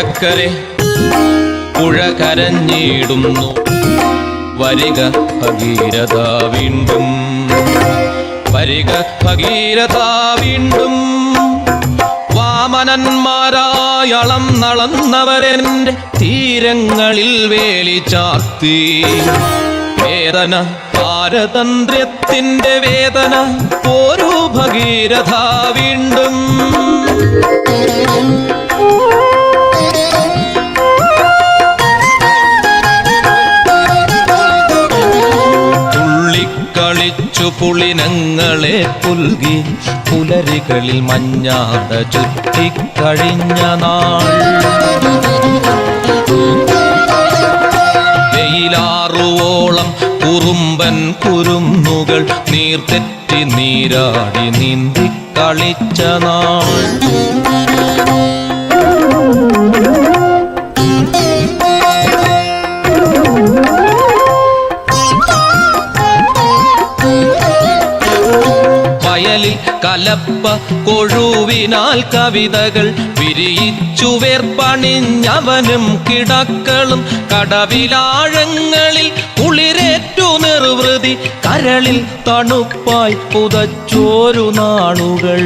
പുഴക്കക്കരെ പുഴ കരഞ്ഞിടുന്നു വരിക ഭഗീരഥ വീണ്ടും. വരിക ഭഗീരഥ വീണ്ടും. വാമനന്മാരായളം നളന്നവരെന്റെ തീരങ്ങളിൽ വേലി ചാർത്തി. വേദന പാരതന്ത്ര്യത്തിന്റെ വേദന ഓരോ ഭഗീരഥ വീണ്ടും. പുളിനങ്ങളെ പുൽകി പുലരികളിൽ മഞ്ഞാത ചുറ്റിക്കഴിഞ്ഞ നാൾ. വെയിലാറുവോളം കുറുമ്പൻ കുരുന്നുകൾ നീർതെറ്റി നീരാടി നീന്തി കളിച്ച നാൾ. കലപ്പ കൊഴുവിനാൽ കവിതകൾ വിരിയിച്ചു വേർപ്പണിഞ്ഞവനും കിടക്കളും കടവിലാഴങ്ങളിൽ കുളിരേറ്റു നിർവൃതി കരളിൽ തണുപ്പായി പുതച്ചോരു നാളുകൾ.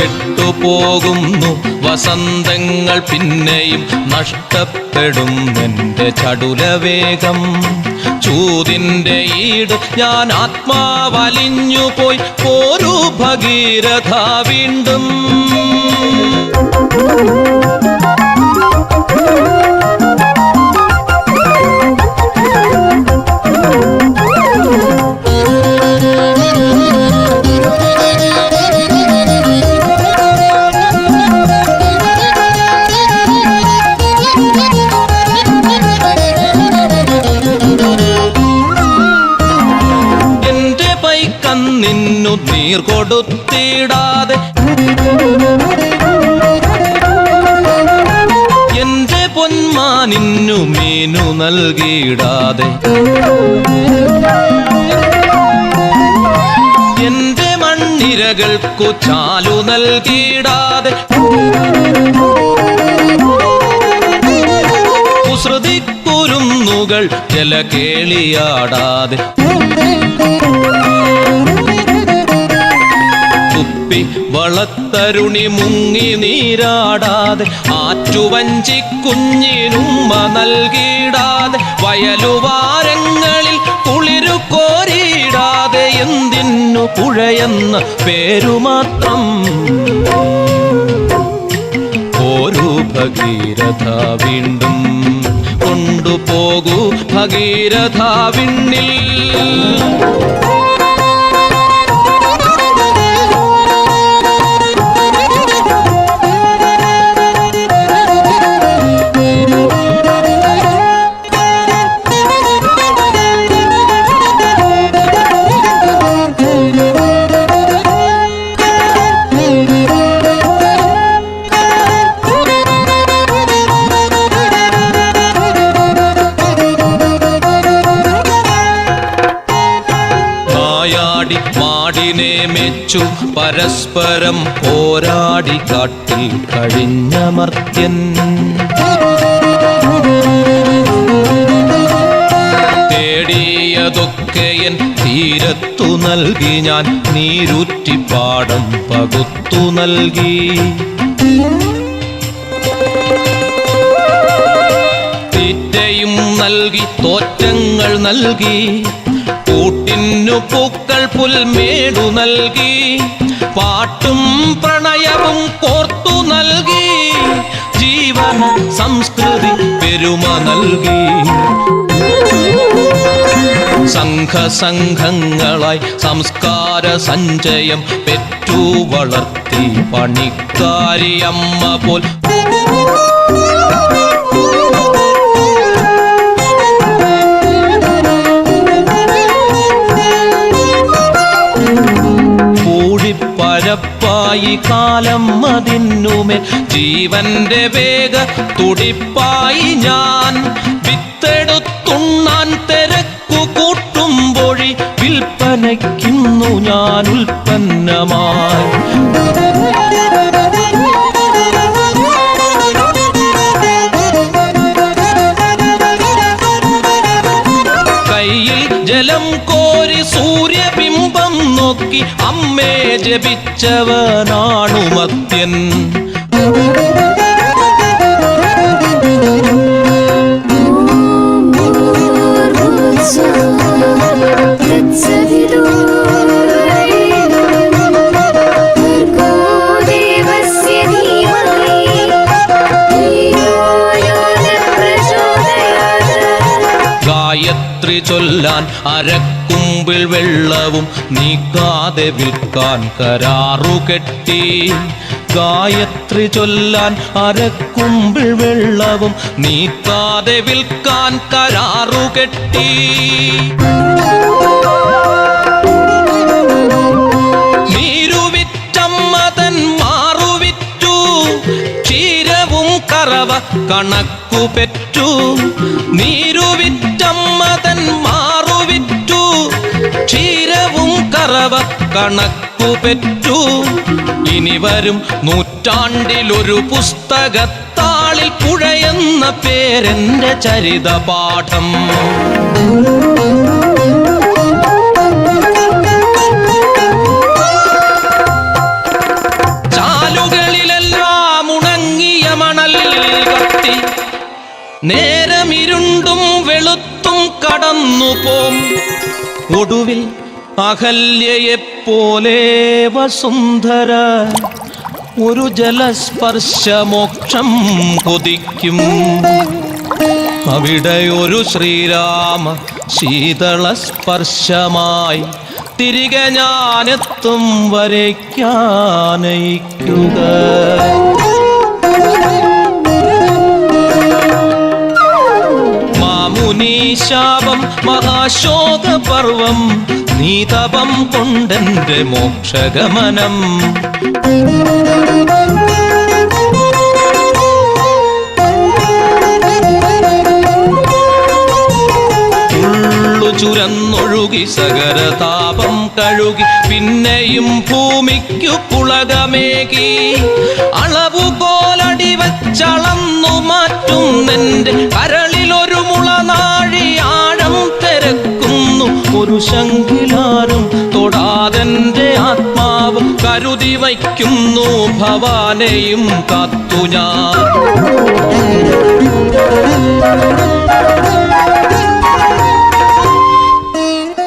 കെട്ടുപോകുന്നു വസന്തങ്ങൾ പിന്നെയും നഷ്ടപ്പെടും എന്റെ ചടുലവേഗം. ചൂതിന്റെ ഈട് ഞാൻ ആത്മാവലിഞ്ഞു പോയി. പോരു ഭഗീരഥ വീണ്ടും. നീർ കൊടുത്തിടാതെ എന്റെ പൊന്മാനിന്നു മീനു നൽകിയിടാതെ എന്റെ മണ്ണിരകൾക്കു ചാലു നൽകിയിടാതെ കുസൃതി ചില ജലകേളിയാടാതെ കുപ്പി വളത്തരുണി മുങ്ങി നീരാടാതെ ആറ്റുവഞ്ചി കുഞ്ഞിനുമ്മ നൽകിയിടാതെ വയലുവാരങ്ങളിൽ കുളിരു കോരിയിടാതെ എന്തിനു പുഴയെന്ന പേരുമാത്രം. ഒരു ഭഗീരഥ വീണ്ടും കൊണ്ടുപോകൂ ഭഗീരഥ വിണ്ണിൽ. മെച്ചു പരസ്പരം പോരാടി കാട്ടിൽ കഴിഞ്ഞ മർത്യൻ തേടിയതൊക്കെ എൻ തീരത്തു നൽകി. ഞാൻ നീരൂറ്റിപ്പാടം പകുത്തു നൽകി. തീറ്റയും നൽകി തോറ്റങ്ങൾ നൽകി. കൂട്ടിന്നു പൂക്കൾ പുൽമേടു നൽകി. പാട്ടും പ്രണയവും കോർത്തു നൽകി. ജീവന സംസ്കൃതി പെരുമ നൽകി. സംഘസംഘങ്ങളായി സംസ്കാര സഞ്ചയം പെറ്റു വളർത്തി പണിക്കാരിയമ്മ പോൽ കൂടിപ്പരപ്പായി കാലം മതിന്നുമേ ജീവന്റെ വേഗ തുടിപ്പായി ഞാൻ വിത്തെടുത്തുണ്ണാൻ തിരക്കു കൂട്ടുമ്പൊഴി വിൽപ്പനയ്ക്കുന്നു ഞാൻ ഉൽപ്പന്നമായി. ജപിച്ചവനാണുമത്യൻ ഗായത്രി ചൊല്ലാൻ അരക്കുമ്പിൽ വെള്ളവും നീക്കാതെ വിൽക്കാൻ കരാറു കെട്ടി. ഗായത്രി ചൊല്ലാൻ അരക്കുമ്പിൽ വെള്ളവും നീക്കാതെ വിൽക്കാൻ കരാറു കെട്ടി. കറവ കണക്കു പെറ്റു. നീരുവിറ്റമ്മതൻ കറവ കണക്കു പെറ്റു. ഇനി വരും നൂറ്റാണ്ടിലൊരു പുസ്തകത്താളിൽ പുഴയെന്ന പേരെന്റെ ചരിതപാഠം. ചാലുകളിലെല്ലാം ഉണങ്ങിയ മണൽ കത്തി. നേരമിരുണ്ടും വെളുത്തും കടന്നു പോം ഒടുവിൽ അഹല്യയെപ്പോലെ വസുന്ധര ഒരു ജലസ്പർശമോക്ഷം കൊതിക്കും. അവിടെ ഒരു ശ്രീരാമ ശീതള സ്പർശമായി തിരികെ ഞാനെത്തും വരയ്ക്കാനയിക്കുക മാമുനി ശാപം നീതപം കൊണ്ടെന്റെ മോക്ഷഗമനം. ചുരന്നൊഴുകി സകരതാപം കഴുകി പിന്നെയും ഭൂമിക്കു പുളകമേകി. അളവുകോലടി വച്ചളന്നു മാറ്റുന്നെന്റെ കരളിലൊരു ശങ്കിലാരും തൊടാതെന്റെ ആത്മാവ് കരുതി വയ്ക്കുന്നു. ഭവാനെയും കാത്തു ഞാൻ.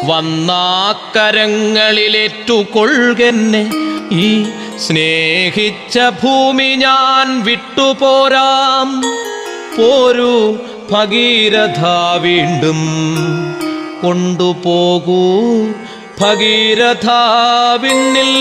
വന്നാക്കരങ്ങളിലേറ്റുകൊള്ളുകെന്നെ. ഈ സ്നേഹിച്ച ഭൂമി ഞാൻ വിട്ടുപോരാം. പോരൂ ഭഗീരഥ വീണ്ടും. കൊണ്ടുപോകൂ ഭഗീരഥ വിണ്ണിൽ.